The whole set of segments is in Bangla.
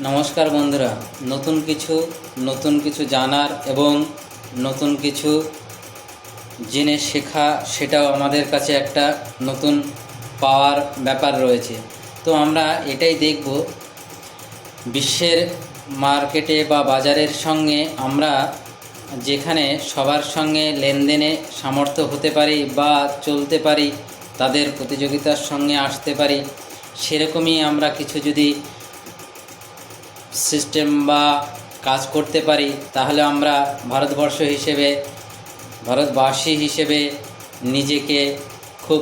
নমস্কার বন্ধুরা। নতুন কিছু নতুন কিছু জানার এবং নতুন কিছু জেনে শেখা, সেটাও আমাদের কাছে একটা নতুন পাওয়ার ব্যাপার রয়েছে। তো আমরা এটাই দেখব, বিশ্বের মার্কেটে বা বাজারের সঙ্গে আমরা যেখানে সবার সঙ্গে লেনদেনে সামর্থ্য হতে পারি বা চলতে পারি, তাদের প্রতিযোগিতার সঙ্গে আসতে পারি, সেরকমই আমরা কিছু যদি সিস্টেম বা কাজ করতে পারি, তাহলে আমরা ভারতবর্ষ হিসেবে, ভারতবাসী হিসেবে নিজেকে খুব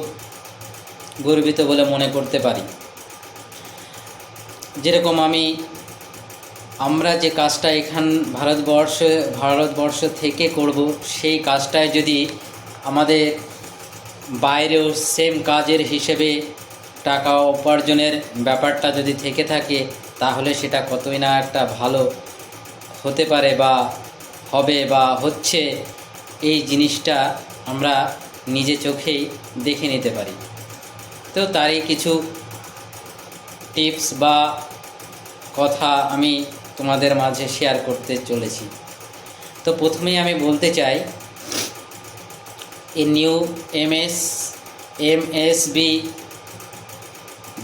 গর্বিত বলে মনে করতে পারি। যেরকম আমি, আমরা যে কাজটা এখান ভারতবর্ষে, ভারতবর্ষ থেকে করব, সেই কাজটায় যদি আমাদের বাইরেও সেম কাজের হিসেবে টাকা উপার্জনের ব্যাপারটা যদি থেকে থাকে তাহলে সেটা কতই না একটা ভালো হতে পারে বা হবে বা হচ্ছে, এই জিনিসটা আমরা নিজে চোখেই দেখে নিতে পারি। তো তারই কিছু টিপস বা কথা আমি তোমাদের মাঝে শেয়ার করতে চলেছি। তো প্রথমেই আমি বলতে চাই, এই নিউ এমএস এমএসবি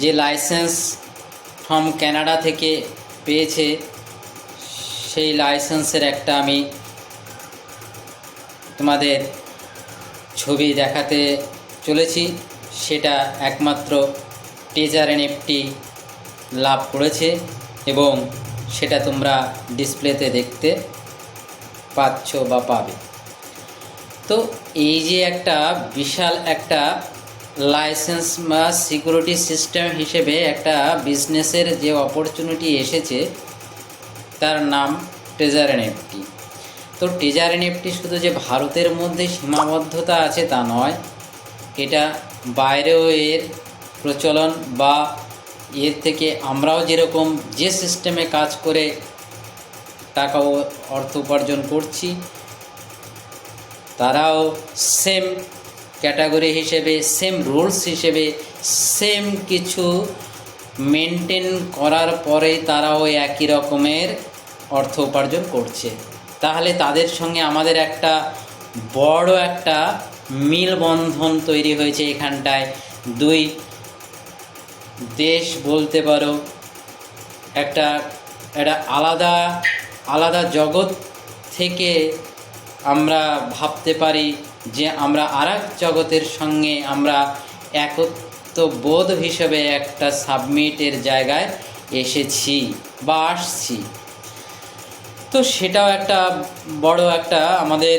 যে লাইসেন্স ফ্রম ক্যানাডা থেকে পেয়েছে সেই লাইসেন্সের একটা আমি তোমাদের ছবি দেখাতে চলেছি। সেটা একমাত্র টেজার এনএফটি লাভ করেছে এবং সেটা তোমরা ডিসপ্লেতে দেখতে পাচ্ছ বা পাবে। তো এই যে একটা বিশাল একটা লাইসেন্স বা সিকিউরিটি সিস্টেম হিসেবে একটা বিজনেসের যে অপরচুনিটি এসেছে, তার নাম ট্রেজার এনএফটি তো ট্রেজার এনএফটি শুধু যে ভারতের মধ্যে সীমাবদ্ধতা আছে তা নয়, এটা বাইরেও এর প্রচলন বা এর থেকে আমরাও যেরকম যে সিস্টেমে কাজ করে টাকা অর্থ উপার্জন করছি, তারাও সেম ক্যাটাগরি হিসেবে সেম রুলস হিসেবে সেম কিছু মেনটেন করার পরে তারাও একই রকমের অর্থ উপার্জন করছে। তাহলে তাদের সঙ্গে আমাদের একটা বড় একটা মিলবন্ধন তৈরি হয়েছে এখানটায়। দুই, দেশ বলতে পারো, একটা একটা আলাদা আলাদা জগৎ থেকে আমরা ভাবতে পারি যে আমরা আর জগতের সঙ্গে আমরা একত্ব বোধ হিসেবে একটা সাবমিটের জায়গায় এসেছি বা আসছি। তো সেটাও একটা বড় একটা আমাদের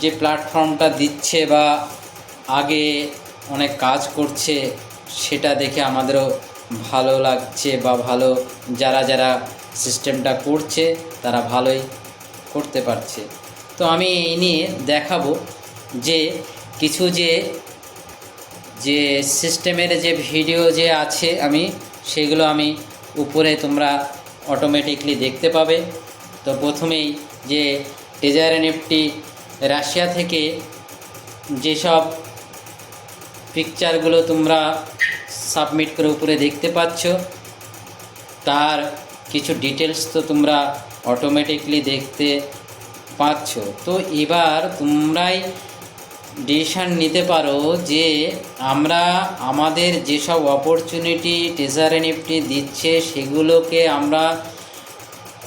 যে প্ল্যাটফর্মটা দিচ্ছে বা আগে অনেক কাজ করছে, সেটা দেখে আমাদেরও ভালো লাগছে বা ভালো যারা যারা সিস্টেমটা করছে, তারা ভালোই করতে পারছে। তো আমি এই নিয়ে দেখাবো যে কিছু যে যে সিস্টেমের যে ভিডিও যে আছে আমি, সেগুলো আমি উপরে তোমরা অটোমেটিকলি দেখতে পাবে। তো প্রথমেই যে ডেজায়ার এনএফটি রাশিয়া থেকে যেসব পিকচারগুলো তোমরা সাবমিট করে উপরে দেখতে পাচ্ছ, তার কিছু ডিটেলস তো তোমরা অটোমেটিকলি দেখতে পাচ্ছ। তো এবার তোমরাই ডিসিশান নিতে পারো যে আমরা আমাদের যেসব অপরচুনিটি টেজার এনএফটি দিচ্ছে, সেগুলোকে আমরা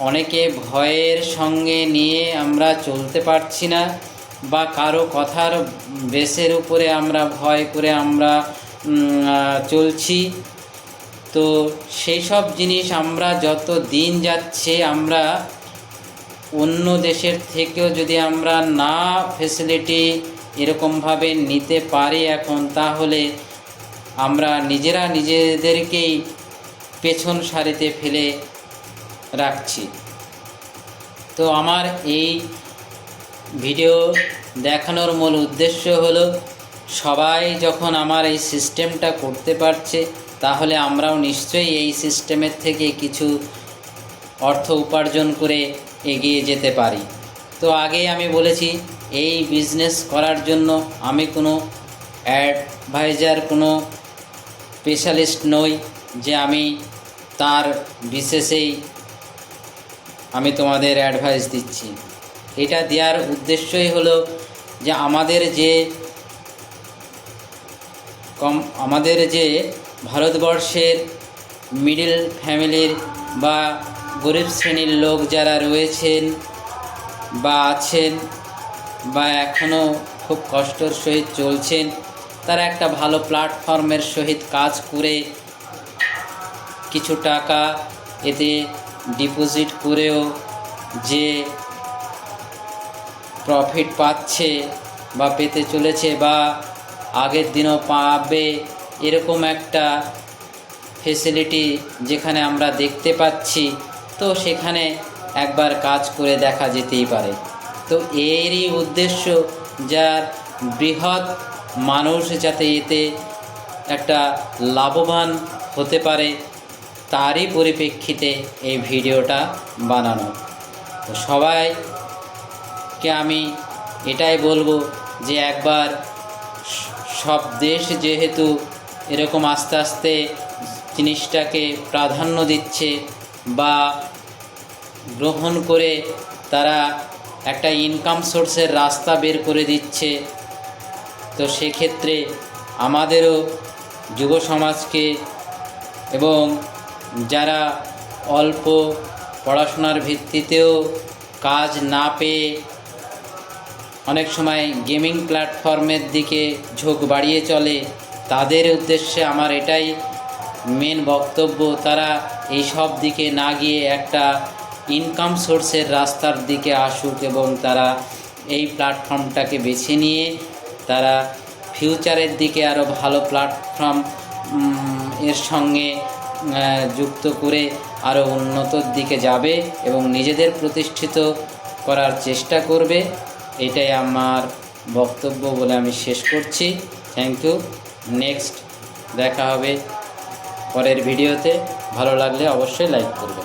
অনেকে ভয়ের সঙ্গে নিয়ে আমরা চলতে পারছি না বা কারও কথার বেসের উপরে আমরা ভয় করে আমরা চলছি। তো সেই সব জিনিস আমরা যত দিন যাচ্ছে আমরা অন্য দেশের থেকেও যদি আমরা না ফেসিলিটি এরকমভাবে নিতে পারি এখন, তাহলে আমরা নিজেরা নিজেদেরকেই পেছন সারিতে ফেলে রাখছি। তো আমার এই ভিডিও দেখানোর মূল উদ্দেশ্য হলো, সবাই যখন আমার এই সিস্টেমটা করতে পারছে, তাহলে আমরাও নিশ্চয়ই এই সিস্টেমের থেকে কিছু অর্থ উপার্জন করে এগিয়ে যেতে পারি। তো আগেই আমি বলেছি এই বিজনেস করার জন্য আমি কোনো অ্যাডভাইজার কোনো স্পেশালিস্ট নই যে আমি তার বিশেষেই আমি তোমাদের অ্যাডভাইস দিচ্ছি। এটা দেওয়ার উদ্দেশ্যই হলো যে আমাদের যে কম, আমাদের যে ভারতবর্ষের মিডিল ফ্যামিলির বা গরিব শ্রেণির লোক যারা রয়েছেন বা আছেন বা এখনও খুব কষ্টর সহিত চলছেন, তারা একটা ভালো প্ল্যাটফর্মের সহিত কাজ করে কিছু টাকা এতে ডিপোজিট করেও যে প্রফিট পাচ্ছে বা পেতে চলেছে বা আগের দিনও পাবে, এরকম একটা ফেসিলিটি যেখানে আমরা দেখতে পাচ্ছি, তো সেখানে একবার কাজ করে দেখা যেতেই পারে। তো এরই উদ্দেশ্য যার বৃহৎ মানুষ যাতে এতে একটা লাভবান হতে পারে, তারই পরিপ্রেক্ষিতে এই ভিডিওটা বানানো। তো সবাইকে আমি এটাই বলব যে একবার সব দেশ যেহেতু এরকম আস্তে আস্তে জিনিসটাকে প্রাধান্য দিচ্ছে বা গ্রহণ করে তারা একটা ইনকাম সোর্সের রাস্তা বের করে দিচ্ছে। তো সেক্ষেত্রে আমাদেরও যুব সমাজকে এবং যারা অল্প পড়াশোনার ভিত্তিতেও কাজ না পেয়ে অনেক সময় গেমিং প্ল্যাটফর্মের দিকে ঝোঁক বাড়িয়ে চলে, তাদের উদ্দেশ্যে আমার এটাই মেন বক্তব্য, তারা এই সব দিকে না গিয়ে একটা ইনকাম সোর্সের রাস্তার দিকে আসুক এবং তারা এই প্ল্যাটফর্মটাকে বেছে নিয়ে তারা ফিউচারের দিকে আরও ভালো প্ল্যাটফর্ম এর সঙ্গে যুক্ত করে আরও উন্নতর দিকে যাবে এবং নিজেদের প্রতিষ্ঠিত করার চেষ্টা করবে। এটাই আমার বক্তব্য বলে আমি শেষ করছি। থ্যাংক ইউ নেক্সট দেখা হবে পরের ভিডিওতে ভালো লাগলে অবশ্যই লাইক করবে।